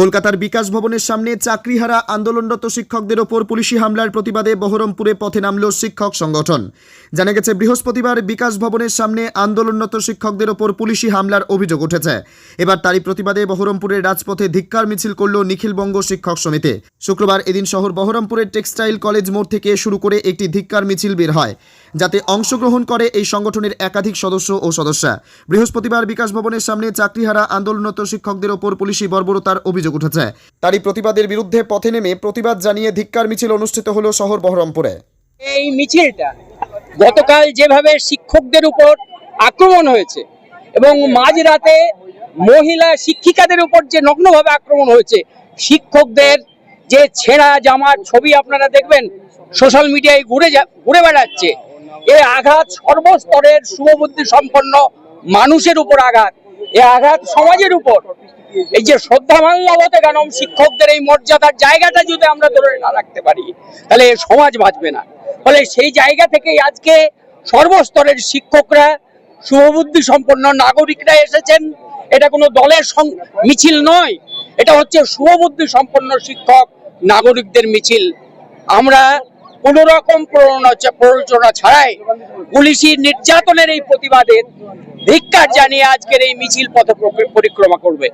কলকাতার বিকাশ ভবনের সামনে চাকরিহারা আন্দোলনরত শিক্ষকদের ওপর পুলিশি হামলার প্রতিবাদে বহরমপুরে পথে নামল শিক্ষক সংগঠন। জানা গেছে, বৃহস্পতিবার বিকাশ ভবনের সামনে আন্দোলনরত শিক্ষকদের ওপর পুলিশি হামলার অভিযোগ উঠেছে। এবার তারই প্রতিবাদে বহরমপুরের রাজপথে ধিক্কার মিছিল করল নিখিলবঙ্গ শিক্ষক সমিতি। শুক্রবার এদিন শহর বহরমপুরের টেক্সটাইল কলেজ মোড় থেকে শুরু করে একটি ধিক্কার মিছিল বের হয়, যাতে অংশগ্রহণ করে এই সংগঠনের একাধিক সদস্য ও সদস্যা। বৃহস্পতিবার বিকাশ ভবনের সামনে চাকরিহারা আন্দোলনরত শিক্ষকদের ওপর পুলিশি বর্বরতার অভিযোগ উঠেছে। তারই প্রতিবাদের বিরুদ্ধে পথে নেমে প্রতিবাদ জানিয়ে ধিক্কার মিছিল অনুষ্ঠিত হলো শহর বহরমপুরে। এই মিছিলটা গতকাল যেভাবে শিক্ষকদের উপর আক্রমণ হয়েছে এবং মাঝরাতে মহিলা শিক্ষিকাদের উপর যে নগ্নভাবে আক্রমণ হয়েছে শিক্ষকদের যে ছেঁড়া জামার ছবি আপনারা দেখবেন সোশ্যাল মিডিয়ায় ঘুরে ঘুরে বেড়াচ্ছে এই আঘাত সর্বস্তরের শুভবুদ্ধি সম্পন্ন মানুষের উপর আঘাত এ আঘাত সমাজের উপর। এই যে শ্রদ্ধা মাল্যবতে গানম শিক্ষকদের এই মর্যাদার জায়গাটা যদি আমরা ধরে না রাখতে পারি, তাহলে সমাজ বাঁচবে না। ফলে সেই জায়গা থেকেই আজকে সর্বস্তরের শিক্ষকরা শুভবুদ্ধি সম্পন্ন নাগরিকরা এসেছেন। এটা কোনো দলের মিছিল নয়। এটা হচ্ছে শুভবুদ্ধি সম্পন্ন শিক্ষক নাগরিকদের মিছিল। আমরা কোন রকম প্ররোচনা ছাড়াই পুলিশি নির্যাতনের এই প্রতিবাদের ধিক্কার জানিয়ে আজকের এই মিছিল পথ পরিক্রমা করবে।